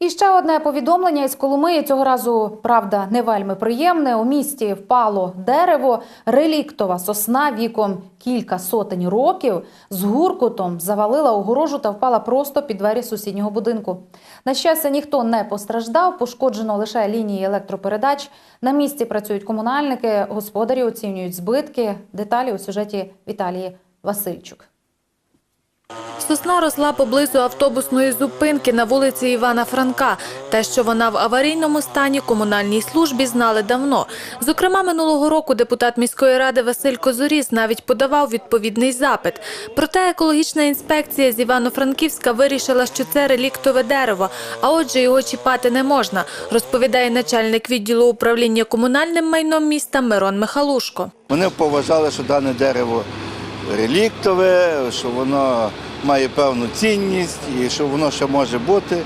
І ще одне повідомлення із Коломиї. Цього разу правда не вельми приємне. У місті впало дерево, реліктова сосна віком кілька сотень років з гуркутом завалила огорожу та впала просто під двері сусіднього будинку. На щастя, ніхто не постраждав. Пошкоджено лише лінії електропередач. На місці працюють комунальники. Господарі оцінюють збитки. Деталі у сюжеті Віталії Васильчук. Сосна росла поблизу автобусної зупинки на вулиці Івана Франка. Те, що вона в аварійному стані, комунальній службі знали давно. Зокрема, минулого року депутат міської ради Василь Козоріс навіть подавав відповідний запит. Проте екологічна інспекція з Івано-Франківська вирішила, що це реліктове дерево, а отже його чіпати не можна, розповідає начальник відділу управління комунальним майном міста Мирон Михалушко. Вони поважали, що дане дерево реліктове, що воно має певну цінність і що воно ще може бути.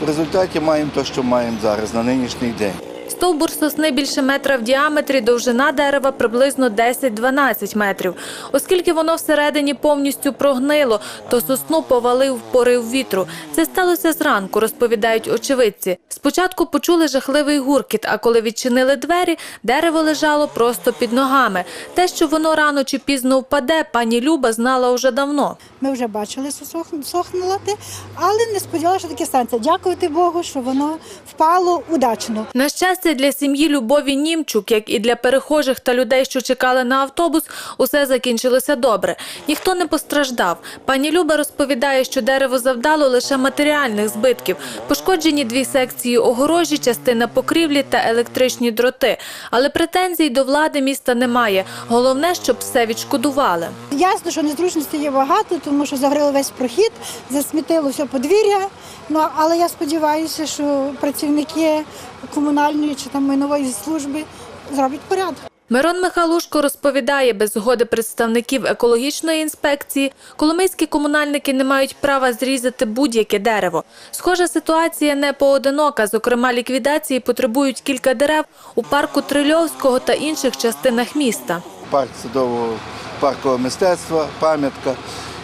В результаті маємо те, що маємо зараз на нинішній день. Стовбур сосни більше метра в діаметрі, довжина дерева приблизно 10-12 метрів. Оскільки воно всередині повністю прогнило, то сосну повалив порив вітру. Це сталося зранку, розповідають очевидці. Спочатку почули жахливий гуркіт, а коли відчинили двері, дерево лежало просто під ногами. Те, що воно рано чи пізно впаде, пані Люба знала уже давно. Ми вже бачили, що сох- сохнуло, але не сподівалися, що таке станеться. Дякувати Богу, що воно впало удачно. На щастя, для сім'ї Любові Німчук, як і для перехожих та людей, що чекали на автобус, усе закінчилося добре. Ніхто не постраждав. Пані Люба розповідає, що дерево завдало лише матеріальних збитків. Пошкоджені дві секції огорожі, частина покрівлі та електричні дроти. Але претензій до влади міста немає. Головне, щоб все відшкодували. Ясно, що незручностей є багато, тому що загоріло весь прохід, засмітило все подвір'я. Ну, але я сподіваюся, що працівники комунальної чи там майнової служби зроблять порядок. Мирон Михалушко розповідає, без згоди представників екологічної інспекції коломийські комунальники не мають права зрізати будь-яке дерево. Схожа ситуація не поодинока. Зокрема, ліквідації потребують кілька дерев у парку Трильовського та інших частинах міста. Парк садового паркового мистецтва, пам'ятка.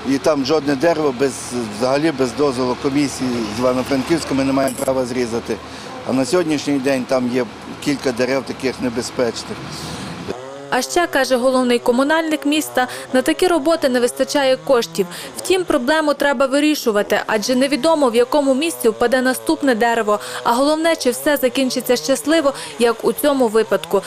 І там жодне дерево без взагалі без дозволу комісії з Івано-Франківська ми не маємо права зрізати. А на сьогоднішній день там є кілька дерев таких небезпечних. А ще, каже головний комунальник міста, на такі роботи не вистачає коштів. Втім, проблему треба вирішувати, адже невідомо в якому місці впаде наступне дерево. А головне, чи все закінчиться щасливо, як у цьому випадку.